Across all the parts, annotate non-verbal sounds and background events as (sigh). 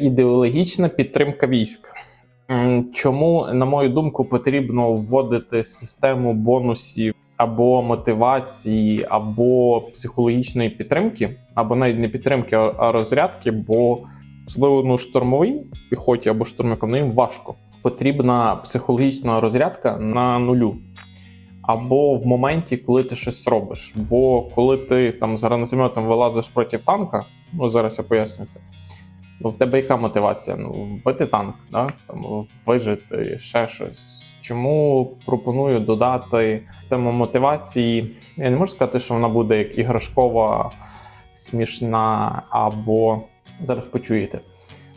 Ідеологічна підтримка військ. Чому, на мою думку, потрібно вводити систему бонусів або мотивації, або психологічної підтримки, або навіть не підтримки, а- розрядки, бо особливо ну, штурмовій піхоті або штурмовикам ну, їм важко. Потрібна психологічна розрядка на нулю. Або в моменті, коли ти щось робиш. Бо коли ти там з гранатометом вилазиш проти танка, ну зараз я поясню це. Ну, в тебе яка мотивація? Ну, вбити танк, да? там, вижити, ще щось. Чому пропоную додати систему мотивації? Я не можу сказати, що вона буде як іграшкова, смішна, або зараз почуєте.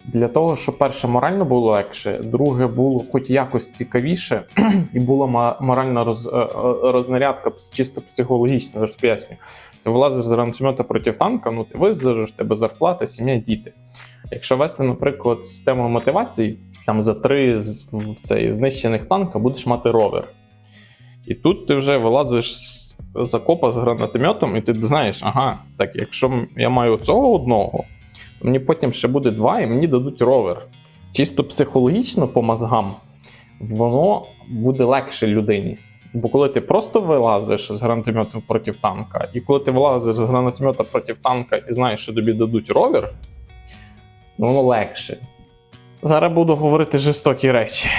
Для того, щоб перше морально було легше, друге було хоч якось цікавіше, (clears throat) і була моральна роз, е, е, рознарядка чисто психологічна, зараз поясню. Ти вилазиш з гранатомета проти танка, ну ти виздержиш, в тебе зарплата, сім'я, діти. Якщо вести, наприклад, систему мотивації, там за три з, цей, знищених танка будеш мати ровер. І тут ти вже вилазиш з з окопа з гранатометом, і ти знаєш, ага, так, якщо я маю цього одного, то мені потім ще буде два, і мені дадуть ровер. Чисто психологічно по мозгам, воно буде легше людині. Бо коли ти просто вилазиш з гранатометом проти танка, і коли ти вилазиш з гранатомета проти танка і знаєш, що тобі дадуть ровер, воно легше. Зараз буду говорити жорстокі речі.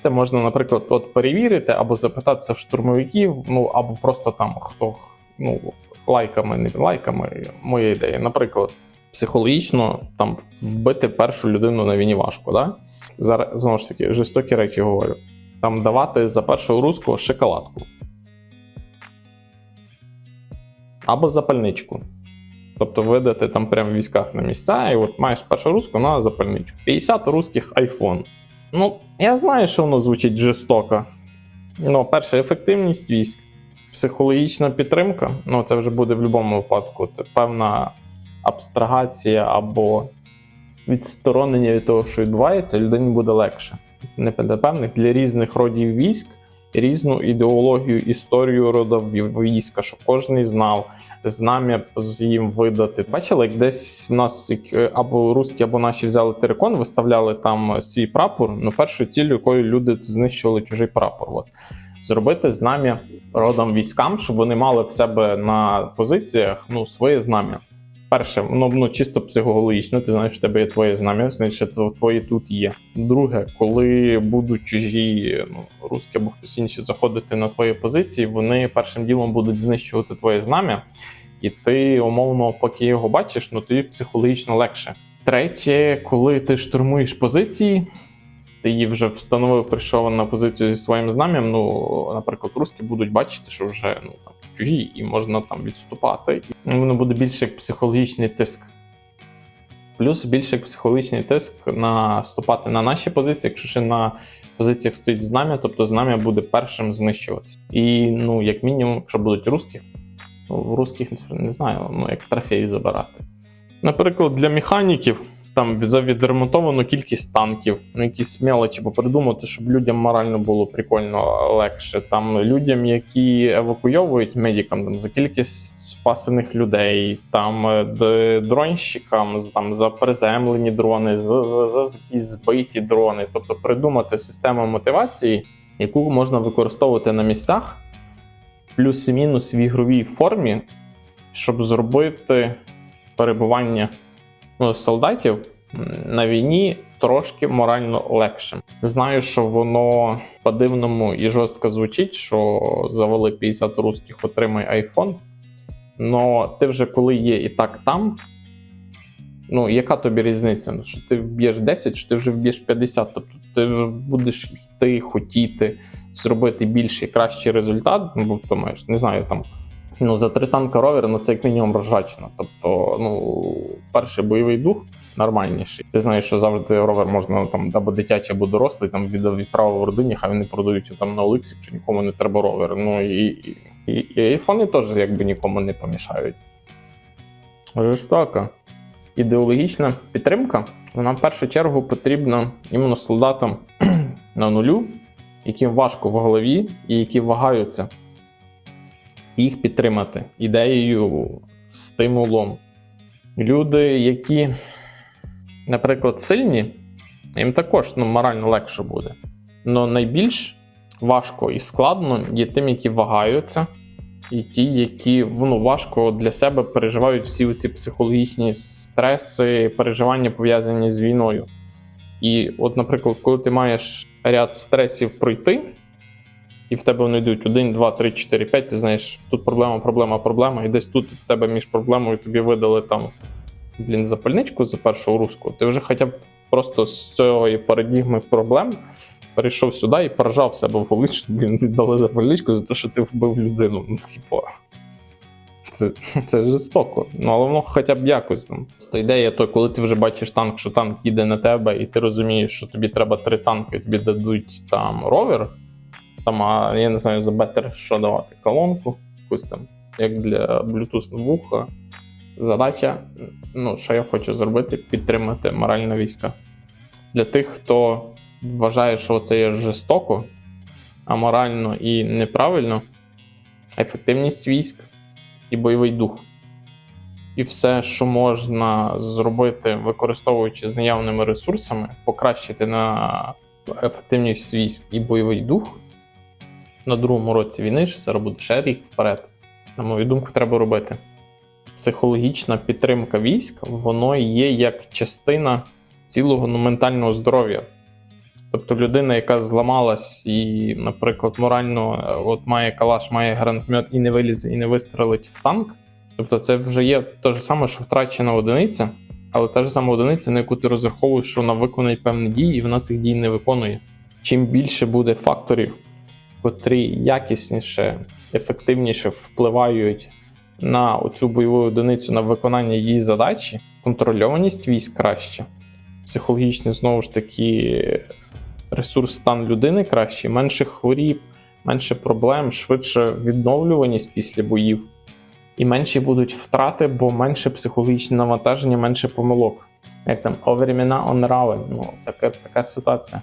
Це можна, наприклад, от перевірити або запитатися в штурмовиків, ну або просто там хто ну, лайками, не лайками, моя ідея. Наприклад, психологічно там вбити першу людину на війні важко, да? Зараз знову ж таки жорстокі речі говорю. Там давати за першого руського шоколадку. Або запальничку. Тобто видати там прямо в військах на місця, і от маєш першу руську на запальничку. 50 руських iPhone. Ну, я знаю, що воно звучить жорстоко. Ну, перше, ефективність військ, психологічна підтримка. Ну, це вже буде в будь-якому випадку. Це певна абстрагація або відсторонення від того, що відбувається, людині буде легше. Не певних для різних родів військ, різну ідеологію, історію родів війська, щоб кожен знав, знам'я з їм видати. Бачили, як десь в нас е, або русські, або наші взяли терикон, виставляли там свій прапор. Ну, першою ціллю, якою люди знищували чужий прапор. От. Зробити знам'я родам військам, щоб вони мали в себе на позиціях ну, своє знам'я. Перше, воно ну, чисто психологічно, ти знаєш, що в тебе є твоє знам'я, значить, що твої тут є. Друге, коли будуть чужі, ну, русські або хтось інший заходити на твої позиції, вони першим ділом будуть знищувати твоє знам'я, і ти, умовно, поки його бачиш, ну тобі психологічно легше. Третє, коли ти штурмуєш позиції, її вже встановив, прийшов на позицію зі своїм знам'ям. Ну, наприклад, русські будуть бачити, що вже ну там чужі, і можна там відступати. І воно буде більше як психологічний тиск. Плюс більше як психологічний тиск наступати на наші позиції, якщо ще на позиціях стоїть знам'я, тобто знам'я буде першим знищуватися. І ну, як мінімум, якщо будуть русських, ну, русських не знаю, ну як трофей забирати. Наприклад, для механіків там за відремонтовану кількість танків, ну якісь мелочі попридумати, щоб людям морально було прикольно легше. Там людям, які евакуйовують медикам, там за кількість спасених людей, там е, дронщикам там за приземлені дрони, за, за, за збиті дрони. Тобто придумати систему мотивації, яку можна використовувати на місцях, плюс і мінус в ігровій формі, щоб зробити перебування ну, солдатів на війні трошки морально легшим. Знаю, що воно по-дивному і жорстко звучить, що завели 50 русських, отримай айфон. Но ти вже коли є і так там. Ну, яка тобі різниця? Ну, Що ти вб'єш 10, що ти вже вб'єш 50. Тобто ти будеш йти, хотіти зробити більший кращий результат, ну, бо думаєш, не знаю, там Ну, за три танка ровер, ну це як мінімум ржачно. Тобто, ну, перший бойовий дух нормальніший. Ти знаєш, що завжди ровер можна там або дитячий, або дорослий, там від, відправив в родині, хай вони продають там на Олексі, якщо нікому не треба ровер. Ну і, і, і айфони теж якби нікому не помішають. Жорстока. Ідеологічна підтримка, вона в першу чергу потрібна іменно солдатам (clears throat) на нулю, яким важко в голові і які вагаються їх підтримати ідеєю, стимулом. Люди, які наприклад, сильні, їм також ну, морально легше буде. Але найбільш важко і складно є тим, які вагаються, і ті, які ну, важко для себе переживають всі ці психологічні стреси, переживання пов'язані з війною. І, от, наприклад, коли ти маєш ряд стресів пройти, і в тебе вони йдуть 1, 2, 3, 4, 5, ти знаєш, тут проблема, проблема, проблема, і десь тут в тебе між проблемою тобі видали там блін, запальничку за першого руську, ти вже хоча б просто з цієї парадігми проблем перейшов сюди і поражав себе в голові, що блін, віддали запальничку за те, що ти вбив людину. Ну, типу, це, це жорстоко. Ну, але воно хоча б якось там. Просто ідея, то коли ти вже бачиш танк, що танк їде на тебе, і ти розумієш, що тобі треба три танки, тобі дадуть там ровер. Там, а я не знаю, за бетер що давати, колонку, якусь там, як для Bluetooth вуха. Задача, ну, що я хочу зробити, підтримати морально війська. Для тих, хто вважає, що це є жорстоко, аморально і неправильно, ефективність військ і бойовий дух. І все, що можна зробити, використовуючи з наявними ресурсами, покращити на ефективність військ і бойовий дух на другому році війни, що зараз буде ще рік вперед, на мою думку, треба робити. Психологічна підтримка військ, воно є як частина цілого ну, ментального здоров'я. Тобто людина, яка зламалась і, наприклад, морально е, от має калаш, має гранатомет і не вилізе, і не вистрелить в танк. Тобто, це вже є те ж саме, що втрачена одиниця, але та ж сама одиниця, на яку ти розраховуєш, що вона виконує певні дії, і вона цих дій не виконує. Чим більше буде факторів, котрі якісніше, ефективніше впливають на оцю бойову одиницю на виконання її задачі, контрольованість військ краще, психологічно знову ж таки ресурс стан людини кращий, менше хворіб, менше проблем, швидше відновлюваність після боїв. І менші будуть втрати, бо менше психологічне навантаження, менше помилок. Як там, времена он равен. Ну, така, така ситуація.